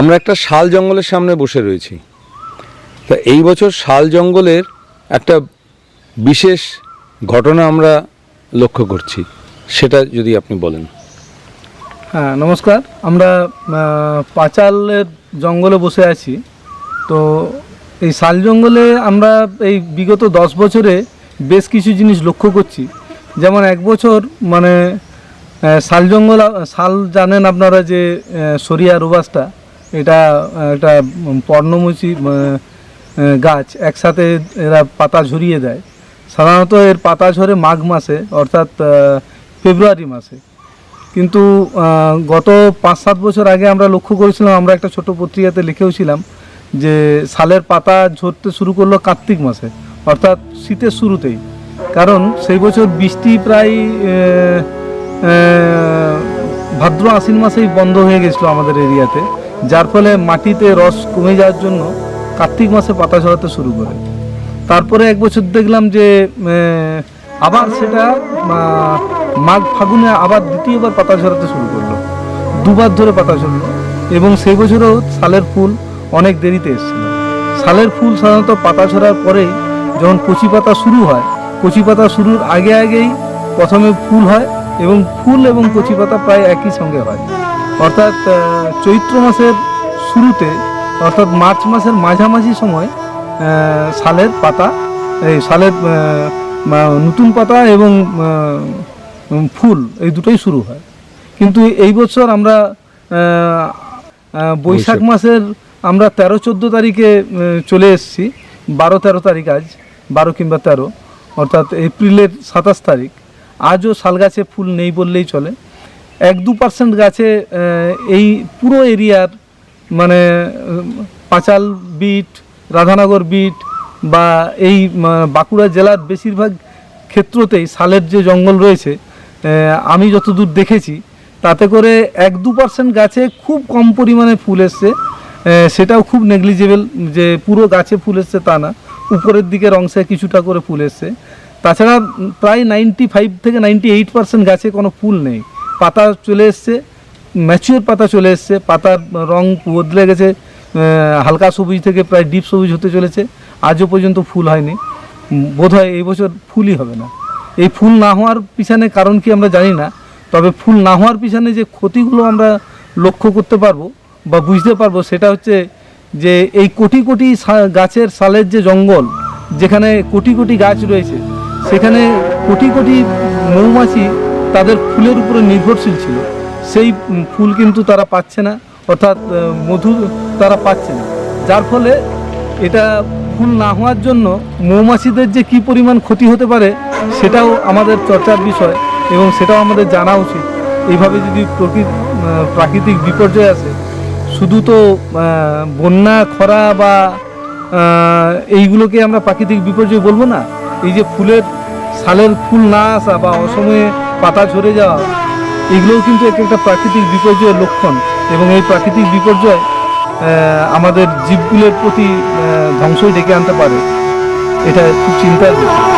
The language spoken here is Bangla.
আমরা একটা শাল জঙ্গলের সামনে বসে রয়েছি। তা এই বছর শাল জঙ্গলের একটা বিশেষ ঘটনা আমরা লক্ষ্য করছি, সেটা যদি আপনি বলেন। হ্যাঁ নমস্কার। আমরা পাঁচালের জঙ্গলে বসে আছি। তো এই শাল জঙ্গলে আমরা এই বিগত দশ বছরে বেশ কিছু জিনিস লক্ষ্য করছি। যেমন এক বছর মানে শাল জঙ্গল শাল জানেন আপনারা যে সরিয়া রোবাসটা? এটা, একটা পর্ণমোচী গাছ একসাথে এরা পাতা ঝরিয়ে দেয়। সাধারণত এর পাতা ঝরে মাঘ মাসে, অর্থাৎ ফেব্রুয়ারি মাসে। কিন্তু গত পাঁচ সাত বছর আগে আমরা লক্ষ্য করেছিলাম, আমরা একটা ছোট পত্রিকাতে লিখেওছিলাম যে সালের পাতা ঝরতে শুরু করল কার্তিক মাসে, অর্থাৎ শীতের শুরুতেই। কারণ সেই বছর বৃষ্টি প্রায় ভাদ্র আশ্বিন মাসেই বন্ধ হয়ে গেছিল আমাদের এরিয়াতে। যার ফলে মাটিতে রস কমে যাওয়ার জন্য কার্তিক মাসে পাতা ঝরাতে শুরু করে। তারপরে এক বছর দেখলাম যে আবার সেটা মাঘ ফাগুনে আবার দ্বিতীয়বার পাতা ঝরাতে শুরু করল। দুবার ধরে পাতা ঝরলো এবং সেই বছরও শালের ফুল অনেক দেরিতে এসেছিল। শালের ফুল সাধারণত পাতা ঝরার পরেই যখন কচি পাতা শুরু হয়, কচি পাতা শুরুর আগে আগেই প্রথমে ফুল হয় এবং ফুল এবং কচি পাতা প্রায় একই সঙ্গে হয়। অর্থাৎ চৈত্র মাসের শুরুতে অর্থাৎ মার্চ মাসের মাঝামাঝি সময় শালের পাতা এই শালের নতুন পাতা এবং ফুল এই দুটোই শুরু হয়। কিন্তু এই বছর আমরা বৈশাখ মাসের আমরা তেরো চোদ্দ তারিখে চলে এসেছি। বারো তেরো তারিখ আজ বারো কিংবা তেরো অর্থাৎ এপ্রিলের সাতাশ তারিখ। আজও শালগাছে ফুল নেই বললেই চলে। এক দু পার্সেন্ট গাছে এই পুরো এরিয়ার মানে পাঁচাল বিট, রাধানগর বিট বা এই বাঁকুড়া জেলার বেশিরভাগ ক্ষেত্রতেই শালের যে জঙ্গল রয়েছে আমি যতদূর দেখেছি, তাতে করে এক দু পার্সেন্ট গাছে খুব কম পরিমাণে ফুল এসছে সেটাও খুব নেগলিজেবল যে পুরো গাছে ফুল এসছে তা না, উপরের দিকের অংশে কিছুটা করে ফুল এসছে। তাছাড়া প্রায় নাইনটি ফাইভ থেকে নাইনটি এইট পার্সেন্ট গাছে কোনো ফুল নেই। পাতা চলে এসছে ম্যাচিওর পাতা চলে এসছে, পাতার রং বদলে গেছে হালকা সবুজ থেকে প্রায় ডিপ সবুজ হতে চলেছে, আজও পর্যন্ত ফুল হয়নি। বোধ হয় এই বছর ফুলই হবে না। এই ফুল না হওয়ার পিছনে কারণ কি আমরা জানি না, তবে ফুল না হওয়ার পিছনে যে ক্ষতিগুলো আমরা লক্ষ্য করতে পারব বা বুঝতে পারব সেটা হচ্ছে যে এই কোটি কোটি গাছের সালের যে জঙ্গল, যেখানে কোটি কোটি গাছ রয়েছে, সেখানে কোটি কোটি মৌমাছি তাদের ফুলের উপরে নির্ভরশীল ছিল। সেই ফুল কিন্তু তারা পাচ্ছে না, অর্থাৎ মধু তারা পাচ্ছে না। যার ফলে এটা ফুল না হওয়ার জন্য মৌমাছিদের যে কি পরিমাণ ক্ষতি হতে পারে, সেটাও আমাদের চর্চার বিষয় এবং সেটাও আমাদের জানা উচিত। এইভাবে যদি প্রকৃত প্রাকৃতিক বিপর্যয় আসে, শুধু তো বন্যা, খরা বা এইগুলোকে আমরা প্রাকৃতিক বিপর্যয় বলব না। এই যে ফুলের সালের ফুল না আসা বা অসময়ে পাতা ঝরে যাওয়া, এগুলোও কিন্তু এক একটা প্রাকৃতিক বিপর্যয়ের লক্ষণ এবং এই প্রাকৃতিক বিপর্যয় আমাদের জীবগুলোর প্রতি ধ্বংসই ডেকে আনতে পারে। এটা খুব চিন্তার বিষয়।